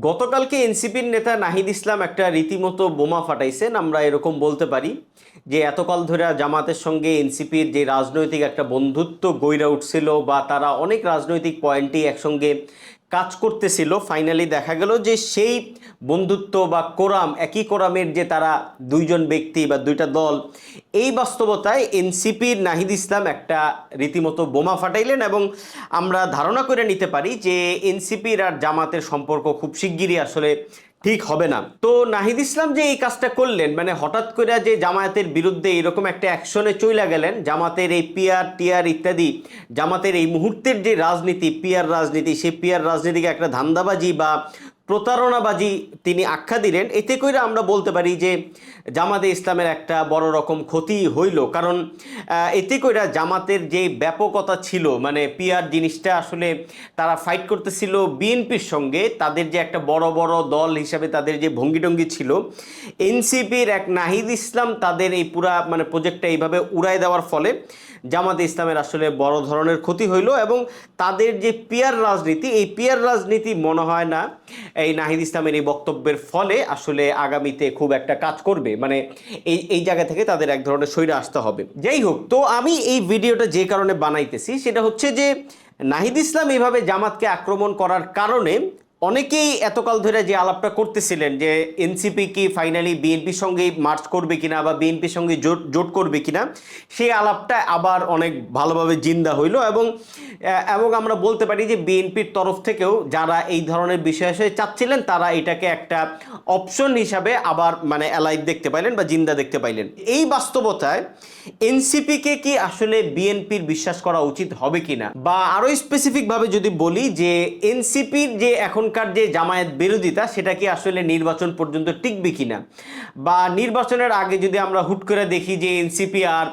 গতকালকে এনসিপির নেতা নাহিদ ইসলাম একটা রীতিমতো বোমা ফাটাইছেন, আমরা এরকম বলতে পারি, যে এতকাল ধরে জামাতের সঙ্গে এনসিপির যে রাজনৈতিক একটা বন্ধুত্ব গইরা উঠছিল বা তারা অনেক রাজনৈতিক পয়েন্টই একসঙ্গে কাজ করতেছিল ফাইনালি দেখা গেল যে সেই বন্ধুত্ব বা কোরাম, একই কোরামের যে তারা দুইজন ব্যক্তি বা দুইটা দল, এই বাস্তবতায় এনসিপির নাহিদ ইসলাম একটা রীতিমতো বোমা ফাটাইলেন এবং আমরা ধারণা করে নিতে পারি যে এনসিপির আর জামাতের সম্পর্ক খুব শিগগিরই আসলে ঠিক হবে না। তো নাহিদ ইসলাম যে এই কাজটা করলেন মানে হঠাৎ করে যে জামায়াতের বিরুদ্ধে এরকম একটা অ্যাকশনে চইলা গেলেন, জামাতের এই পিয়ার টিয়ার ইত্যাদি, জামাতের এই মুহূর্তের যে রাজনীতি পিয়ার রাজনীতি, সেই পিয়ার রাজনীতিকে একটা ধান্দাবাজি বা প্রতারণাবাজি তিনি আখ্যা দিলেন। এতে করে আমরা বলতে পারি যে জামাতে ইসলামের একটা বড় রকম ক্ষতি হইল। কারণ এতে করে জামাতের যে ব্যাপকতা ছিল মানে পিয়ার জিনিসটা আসলে তারা ফাইট করতেছিল বিএনপির সঙ্গে, তাদের যে একটা বড় বড় দল হিসাবে তাদের যে ভঙ্গিটঙ্গি ছিল, এনসিপির এক নাহিদ ইসলাম তাদের এই পুরা মানে প্রজেক্টটা এইভাবে উড়াই দেওয়ার ফলে জামাতে ইসলামের আসলে বড় ধরনের ক্ষতি হইল এবং তাদের যে পিয়ার রাজনীতি, এই পিয়ার রাজনীতি মনে হয় না এই নাহিদ ইসলামের এই বক্তব্যের ফলে আসলে আগামীতে খুব একটা কাজ করবে। মানে এই এই জায়গা থেকে তাদের এক ধরনের শরীরে আসতে হবে। যাই হোক, তো আমি এই ভিডিওটা যে কারণে বানাইতেছি সেটা হচ্ছে যে নাহিদ ইসলাম এইভাবে জামাতকে আক্রমণ করার কারণে অনেকেই এতকাল ধরে যে আলাপটা করতেছিলেন যে এনসিপি কি ফাইনালি বিএনপির সঙ্গেই মার্চ করবে কিনা বা বিএনপির সঙ্গে জোট জোট করবে কিনা, সেই আলাপটা আবার অনেক ভালোভাবে জিন্দা হইল এবং এবং আমরা বলতে পারি যে বিএনপির তরফ থেকেও যারা এই ধরনের বিষয় চাচ্ছিলেন, তারা এটাকে একটা অপশন হিসাবে আবার মানে অ্যালাইভ দেখতে পাইলেন বা জিন্দা দেখতে পাইলেন। এই বাস্তবতায় এনসিপিকে কি আসলে বিএনপির বিশ্বাস করা উচিত হবে কিনা? বা আরও স্পেসিফিকভাবে যদি বলি যে এনসিপির যে এখনকার যে জামায়াত বিরোধিতা, সেটা কি আসলে নির্বাচন পর্যন্ত টিকবে কিনা? বা নির্বাচনের আগে যদি আমরা হুট করে দেখি যে এনসিপি আর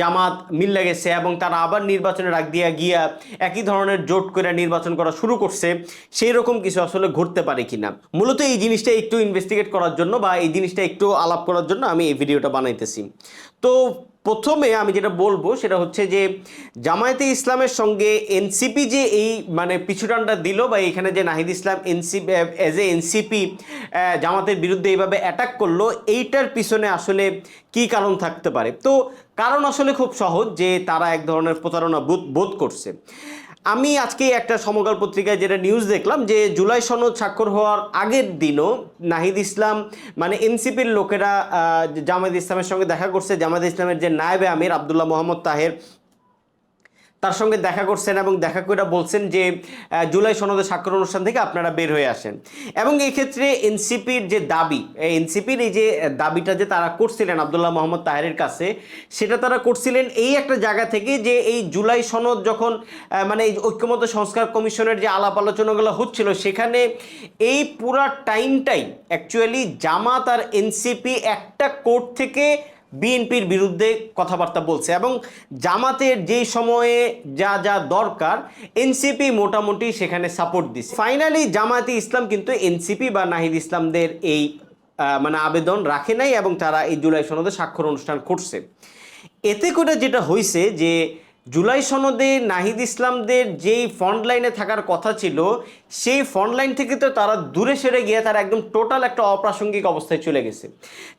জামাত মিল্লা গেছে এবং তারা আবার নির্বাচনের আগ দিয়া গিয়া একই ধরনের জোট করে নির্বাচন করা শুরু করছে, সেই রকম কিছু আসলে ঘটতে পারে কিনা? মূলত এই জিনিসটা একটু ইনভেস্টিগেট করার জন্য বা এই জিনিসটা একটু আলাপ করার জন্য আমি এই ভিডিওটা বানাইতেছি। তো প্রথমে আমি যেটা বলব সেটা হচ্ছে যে জামায়াতে ইসলামের সঙ্গে এনসিপি যে এই মানে পিছুটানটা দিল বা এখানে যে Nahid Islam NCP as a NCP জামাতের বিরুদ্ধে এইভাবে অ্যাটাক করল, এইটার পিছনে আসলে কি কারণ থাকতে পারে? তো কারণ আসলে খুব সহজ যে তারা এক ধরনের প্রতারণা বোধ বোধ করছে। আমি আজকে একটা সমকাল পত্রিকায় যেটা নিউজ দেখলাম যে জুলাই সনদ স্বাক্ষর হওয়ার আগের দিনও নাহিদ ইসলাম মানে এনসিপির লোকেরা জামায়াত ইসলামের সঙ্গে দেখা করছে। জামায়াত ইসলামের যে নায়েবে আমির আবদুল্লাহ মোহাম্মদ তাহের তার সঙ্গে দেখা করছেন এবং দেখা করে বলছেন যে জুলাই সনদে স্বাক্ষর অনুষ্ঠান থেকে আপনারা বের হয়ে আসেন। এবং এই ক্ষেত্রে এনসিপির যে দাবি এনসিপির এই যে দাবিটা যে তারা করছিলেন আবদুল্লাহ মোহাম্মদ তাহেরের কাছে, সেটা তারা করছিলেন এই একটা জায়গা থেকে যে এই জুলাই সনদ যখন মানে এই ঐক্যমত সংস্কার কমিশনের যে আলাপ আলোচনাগুলো হচ্ছিল, সেখানে এই পুরা টাইমটাই অ্যাকচুয়ালি জামাত আর এনসিপি একটা কোর্ট থেকে বিএনপির বিরুদ্ধে কথাবার্তা বলছে এবং জামাতের যেই সময়ে যা যা দরকার, এনসিপি মোটামুটি সেখানে সাপোর্ট দিচ্ছে ফাইনালি জামায়াতে ইসলাম কিন্তু এনসিপি বা নাহিদ ইসলামদের এই মানে আবেদন রাখে নাই এবং তারা এই জুলাই সনদে স্বাক্ষর অনুষ্ঠান করছে। এতে করে যেটা হয়েছে যে জুলাই সনদে নাহিদ ইসলামদের যেই ফ্রন্ট লাইনে থাকার কথা ছিল, সেই ফ্রন্ট লাইন থেকে তো তারা দূরে সেরে গিয়ে তারা একদম টোটাল একটা অপ্রাসঙ্গিক অবস্থায় চলে গেছে।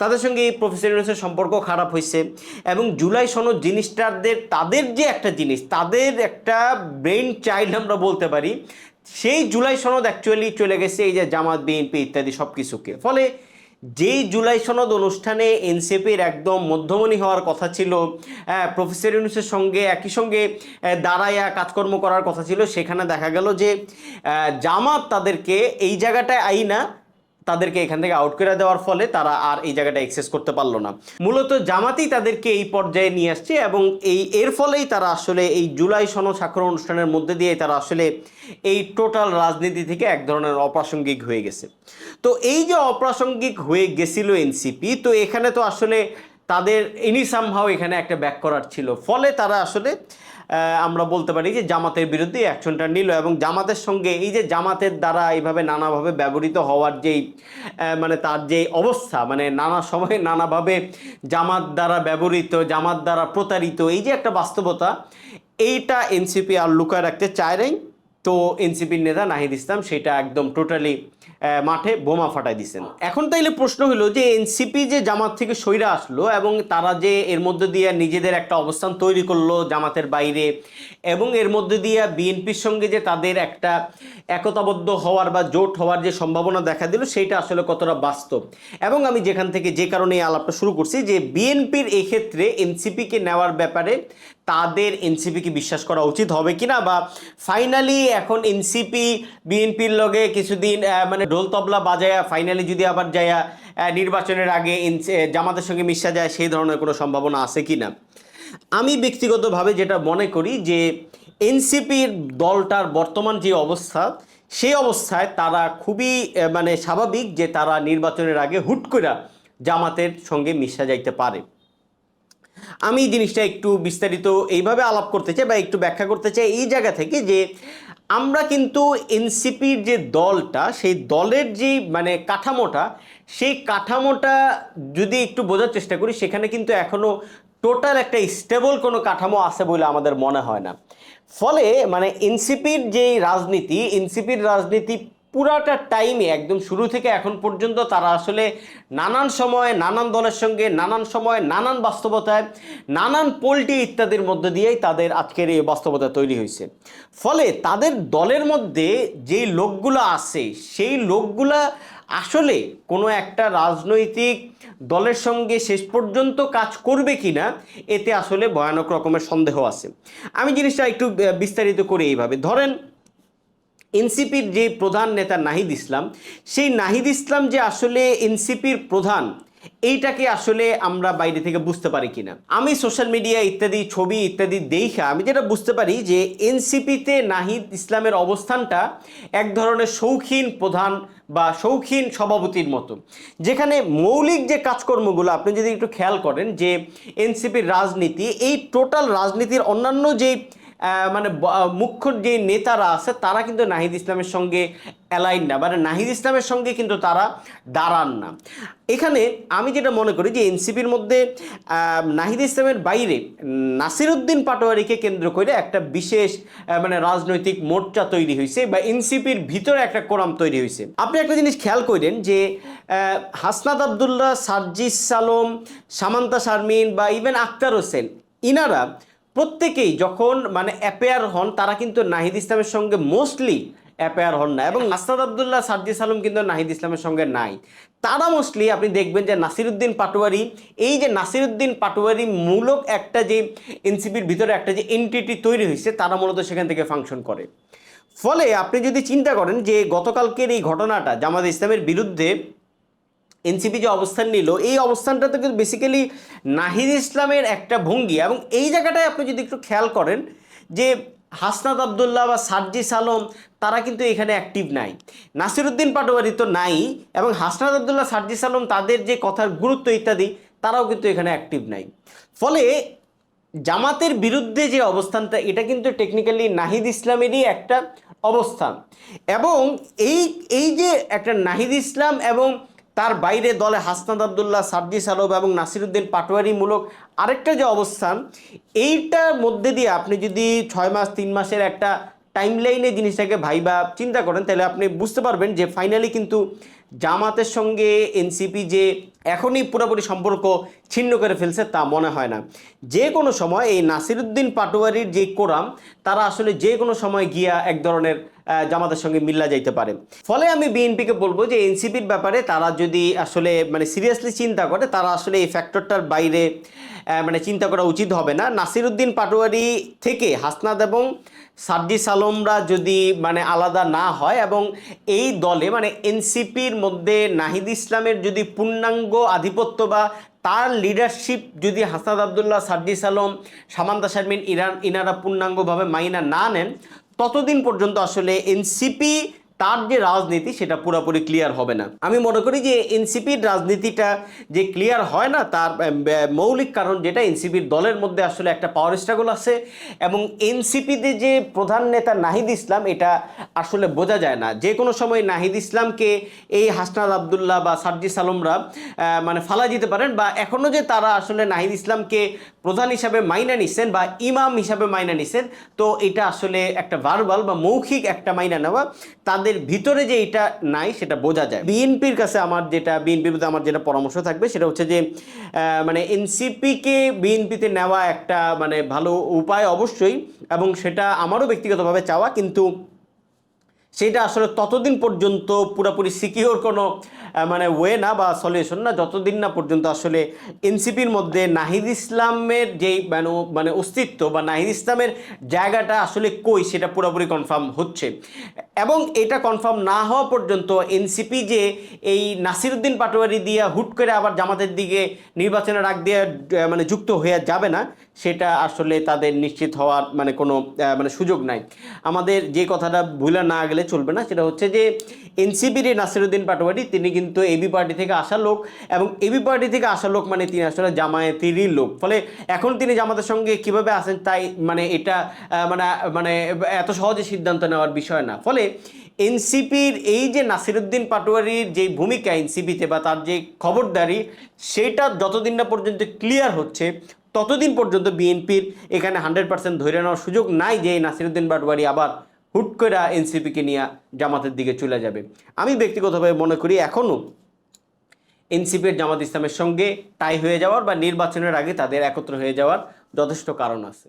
তাদের সঙ্গে এই প্রফেসর ইউনুসের সম্পর্ক খারাপ হয়েছে এবং জুলাই সনদ জিনিসটাদের তাদের যে একটা জিনিস, তাদের একটা ব্রেন চাইল্ড আমরা বলতে পারি, সেই জুলাই সনদ অ্যাকচুয়ালি চলে গেছে এই যে জামাত, বিএনপি ইত্যাদি সব কিছুকে ফলে যেই জুলাই সনদ অনুষ্ঠানে এনসিপির একদম মধ্যমণি হওয়ার কথা ছিল আহ, প্রফেসর ইউনুসের সঙ্গে একই সঙ্গে আহ, দাঁড়াইয়া কাজকর্ম করার কথা ছিল সেখানে দেখা গেল যে জামাত তাদেরকে এই জায়গাটায় আইনা তাদেরকে এখান থেকে আউট করে দেওয়ার ফলে তারা আর এই জায়গাটা এক্সেস করতে পারল না। মূলত জামাতেই তাদেরকে এই পর্যায়ে নিয়ে আসছে এবং এই, এর ফলেই তারা আসলে এই জুলাই সনদ সাক্ষর অনুষ্ঠানের মধ্যে দিয়ে তারা আসলে এই টোটাল রাজনীতি থেকে এক ধরনের অপ্রাসঙ্গিক হয়ে গেছে। তো এই যে অপ্রাসঙ্গিক হয়ে গেছিল এনসিপি তো এখানে তো আসলে তাদের এনি সামহাও এখানে একটা ব্যাক করার ছিল। ফলে তারা আসলে আমরা বলতে পারি যে জামাতের বিরুদ্ধে অ্যাকশনটা নিল এবং জামাতের সঙ্গে এই যে জামাতের দ্বারা এইভাবে নানাভাবে ব্যবহৃত হওয়ার যেই মানে তার যে অবস্থা মানে নানা সময়ে নানাভাবে জামাত দ্বারা ব্যবহৃত, জামাত দ্বারা প্রতারিত, এই যে একটা বাস্তবতা, এইটা এনসিপি আর লুকায় রাখতে চায় নাই। তো এনসিপির নেতা নাহিদ ইসলাম সেটা একদম টোটালি মাঠে বোমা ফাটাই দিছেন। এখন তাইলে প্রশ্ন হলো যে এনসিপি যে জামাত থেকে সইরা আসলো এবং তারা যে এর মধ্যে দিয়ে নিজেদের একটা অবস্থান তৈরি করল জামাতের বাইরে এবং এর মধ্যে দিয়ে বিএনপির সঙ্গে যে তাদের একটা একতাবদ্ধ হওয়ার বা জোট হওয়ার যে সম্ভাবনা দেখা দিল সেটা আসলে কতটা বাস্তব? এবং আমি যেখান থেকে যে কারণে আলাপটা শুরু করছি যে বিএনপির এক্ষেত্রে এনসিপিকে নেওয়ার ব্যাপারে তাদের এনসিপিকে বিশ্বাস করা উচিত হবে কিনা বা ফাইনালি এখন এনসিপি, বিএনপির লগে কিছুদিন মানে ঢোল তবলা বাজায়া ফাইনালি যদি আবার যায়া নির্বাচনের আগে জামাতের সঙ্গে মিশা যায়, সেই ধরনের কোনো সম্ভাবনা আছে কি না আমি ব্যক্তিগতভাবে যেটা মনে করি যে এনসিপির দলটার বর্তমান যে অবস্থা, সেই অবস্থায় তারা খুবই মানে স্বাভাবিক যে তারা নির্বাচনের আগে হুট করে জামাতের সঙ্গে মিশা যাইতে পারে। আমি জিনিসটা একটু বিস্তারিত এইভাবে আলাপ করতে চাই বা একটু ব্যাখ্যা করতে চাই এই জায়গা থেকে যে আমরা কিন্তু এনসিপির যে দলটা, সেই দলের যে মানে কাঠামোটা, সেই কাঠামোটা যদি একটু বোঝার চেষ্টা করি, সেখানে কিন্তু এখনও টোটাল একটা স্টেবল কোনো কাঠামো আছে বলে আমাদের মনে হয় না। ফলে মানে এনসিপির যে রাজনীতি, এনসিপির রাজনীতি পুরাটা টাইমে একদম শুরু থেকে এখন পর্যন্ত তারা আসলে নানান সময়, নানান দলের সঙ্গে, নানান সময়, নানান বাস্তবতায়, নানান পোল্টি ইত্যাদির মধ্য দিয়েই তাদের আজকের এই বাস্তবতা তৈরি হয়েছে। ফলে তাদের দলের মধ্যে যেই লোকগুলো আছে, সেই লোকগুলা আসলে কোনো একটা রাজনৈতিক দলের সঙ্গে শেষ পর্যন্ত কাজ করবে কি না এতে আসলে ভয়ানক রকমের সন্দেহ আছে। আমি জিনিসটা একটু বিস্তারিত করে এইভাবে। ধরেন এনসিপির যে প্রধান নেতা নাহিদ ইসলাম সেই নাহিদ ইসলাম যে আসলে এনসিপির প্রধান এইটাকে আসলে আমরা বাইরে থেকে বুঝতে পারি কিনা। আমি সোশ্যাল মিডিয়া ইত্যাদি ছবি ইত্যাদি দেখা আমি যেটা বুঝতে পারি যে এনসিপিতে নাহিদ ইসলামের অবস্থানটা এক ধরনের শৌখিন প্রধান বা শৌখিন সভাপতির মতো। যেখানে মৌলিক যে কাজকর্মগুলো আপনি যদি একটু খেয়াল করেন যে এনসিপির রাজনীতি এই টোটাল রাজনীতির অন্যান্য যে আহ, মানে মুখ্য যে নেতারা আছে, তারা কিন্তু নাহিদ ইসলামের সঙ্গে অ্যালাইন না। মানে নাহিদ ইসলামের সঙ্গে কিন্তু তারা দাঁড়ান না। এখানে আমি যেটা মনে করি যে এনসিপির মধ্যে নাহিদ ইসলামের বাইরে নাসিরুদ্দিন পাটোয়ারিকে কেন্দ্র করে একটা বিশেষ মানে রাজনৈতিক মোর্চা তৈরি হয়েছে বা এনসিপির ভিতরে একটা কোরাম তৈরি হয়েছে। আপনি একটা জিনিস খেয়াল করেন যে হাসনাত আবদুল্লাহ সার্জিস সালম, সামান্তা শারমিন বা ইভেন আক্তার হোসেন, ইনারা প্রত্যেকেই যখন মানে অ্যাপেয়ার হন, তারা কিন্তু নাহিদ ইসলামের সঙ্গে মোস্টলি অ্যাপেয়ার হন না এবং আসাদ আবদুল্লাহ সার্জি সালম কিন্তু নাহিদ ইসলামের সঙ্গে নাই। তারা মোস্টলি আপনি দেখবেন যে নাসিরুদ্দিন পাটোয়ারি, এই যে নাসিরুদ্দিন পাটোয়ারি মূলক একটা যে এনসিপির ভিতরে একটা যে এনটিটি তৈরি হয়েছে, তারা মূলত সেখান থেকে ফাংশন করে। ফলে আপনি যদি চিন্তা করেন যে গতকালকের এই ঘটনাটা জামাত ইসলামের বিরুদ্ধে এনসিপি যে অবস্থান নিল, এই অবস্থানটা কিন্তু বেসিক্যালি নাহিদ ইসলামের একটা ভঙ্গি। এবং এই জায়গাটায় আপনি যদি একটু খেয়াল করেন যে হাসনাত আবদুল্লাহ বা সার্জিস আলম, তারা কিন্তু এখানে অ্যাক্টিভ নাই। নাসিরুদ্দিন পাটোয়ারি তো নাই, এবং হাসনাত আবদুল্লাহ সার্জিস আলম তাদের যে কথার গুরুত্ব ইত্যাদি, তারাও কিন্তু এখানে অ্যাক্টিভ নাই। ফলে জামাতের বিরুদ্ধে যে অবস্থানটা, এটা কিন্তু টেকনিক্যালি নাহিদ ইসলামেরই একটা অবস্থান। এবং এই এই যে একটা নাহিদ ইসলাম এবং তার বাইরে দলে হাসনাদ আবদুল্লাহ সার্জিস আলম এবং নাসিরুদ্দিন পাটোয়ারিমূলক আরেকটা যে অবস্থান, এইটার মধ্যে দিয়ে আপনি যদি ছয় মাস, তিন মাসের একটা টাইম লাইনে জিনিসটাকে ভাইবা চিন্তা করেন, তাহলে আপনি বুঝতে পারবেন যে ফাইনালি কিন্তু জামাতের সঙ্গে এনসিপি যে এখনই পুরোপুরি সম্পর্ক ছিন্ন করে ফেলছে তা মনে হয় না। যে কোনো সময় এই নাসিরুদ্দিন পাটোয়ারির যে কোরাম, তারা আসলে যে কোনো সময় গিয়া এক ধরনের জামাতের সঙ্গে মিল্লা যাইতে পারে। ফলে আমি বিএনপিকে বলব যে এনসিপির ব্যাপারে তারা যদি আসলে মানে সিরিয়াসলি চিন্তা করে, তারা আসলে এই ফ্যাক্টরটার বাইরে মানে চিন্তা করা উচিত হবে না। নাসিরুদ্দিন পাটোয়ারি থেকে হাসনাদ এবং সার্জিস আলমরা যদি মানে আলাদা না হয় এবং এই দলে মানে এনসিপির মধ্যে নাহিদ ইসলামের যদি পূর্ণাঙ্গ আধিপত্য বা তার লিডারশিপ যদি হাসাদ আবদুল্লাহ সার্জিস আলম সামান্তা শারমিন ইরান ইনারা পূর্ণাঙ্গভাবে মাইনা না নেন, ততদিন পর্যন্ত আসলে এনসিপি তার যে রাজনীতি সেটা পুরোপুরি ক্লিয়ার হবে না। আমি মনে করি যে এনসিপির রাজনীতিটা যে ক্লিয়ার হয় না তার মৌলিক কারণ যেটা এনসিপির দলের মধ্যে আসলে একটা পাওয়ার স্ট্রাগল আছে এবং এনসিপিতে যে প্রধান নেতা নাহিদ ইসলাম এটা আসলে বোঝা যায় না। যে কোনো সময় নাহিদ ইসলামকে এই হাসনাদ আবদুল্লাহ বা সার্জিস আলমরা আহ, মানে ফালা দিতে পারেন বা এখনও যে তারা আসলে নাহিদ ইসলামকে প্রধান হিসাবে মাইনা নিচ্ছেন বা ইমাম হিসাবে মাইনা নিচ্ছেন তো এটা আসলে একটা ভার্বাল বা মৌখিক একটা মাইনা নেওয়া। তাদের ভিতরে যে এটা নাই, সেটা বোঝা যায়। বিএনপির কাছে আমার যেটা, বিএনপির প্রতি আমার যেটা পরামর্শ থাকবে, সেটা হচ্ছে যে মানে এনসিপিকে বিএনপিতে নেওয়া একটা মানে ভালো উপায় অবশ্যই, এবং সেটা আমারও ব্যক্তিগতভাবে চাওয়া, কিন্তু সেটা আসলে ততদিন পর্যন্ত পুরোপুরি সিকিওর কোনো মানে ওয়ে না বা সলিউশন না, যতদিন না পর্যন্ত আসলে এনসিপির মধ্যে নাহিদ ইসলামের যেই মানে মানে অস্তিত্ব বা নাহিদ ইসলামের জায়গাটা আসলে কই সেটা পুরোপুরি কনফার্ম হচ্ছে। এবং এটা কনফার্ম না হওয়া পর্যন্ত এনসিপি যে এই নাসিরুদ্দিন পাটোয়ারি দিয়ে হুট করে আবার জামাতের দিকে নির্বাচনের আগ দিয়ে মানে যুক্ত হয়ে যাবে না, সেটা আসলে তাদের নিশ্চিত হওয়ার মানে কোনো মানে সুযোগ নাই। আমাদের যে কথাটা ভুলে না গেলে চলবে না, সেটা হচ্ছে যে এনসিপির এই নাসিরুদ্দিন পাটোয়ারি, তিনি কিন্তু এবি পার্টি থেকে আসা লোক এবং এবি পার্টি থেকে আসা লোক মানে তিনি আসলে জামায়াতেরই লোক। ফলে এখন তিনি জামাতের সঙ্গে কীভাবে আসেন তাই মানে এটা মানে মানে এত সহজে সিদ্ধান্ত নেওয়ার বিষয় না। ফলে এনসিপির এই যে নাসিরুদ্দিন পাটোয়ারির যে ভূমিকা এনসিপিতে বা তার যে খবরদারি, সেটা যতদিন না পর্যন্ত ক্লিয়ার হচ্ছে, ততদিন পর্যন্ত বিএনপির এখানে হান্ড্রেড পার্সেন্ট ধরে নেওয়ার সুযোগ নাই যে এই নাসিরুদ্দিন পাটোয়ারি আবার হুট করে এনসিপিকে নিয়ে জামাতের দিকে চলে যাবে। আমি ব্যক্তিগতভাবে মনে করি এখনও এনসিপির জামাত ইসলামের সঙ্গে টাই হয়ে যাওয়ার বা নির্বাচনের আগে তাদের একত্র হয়ে যাওয়ার যথেষ্ট কারণ আছে।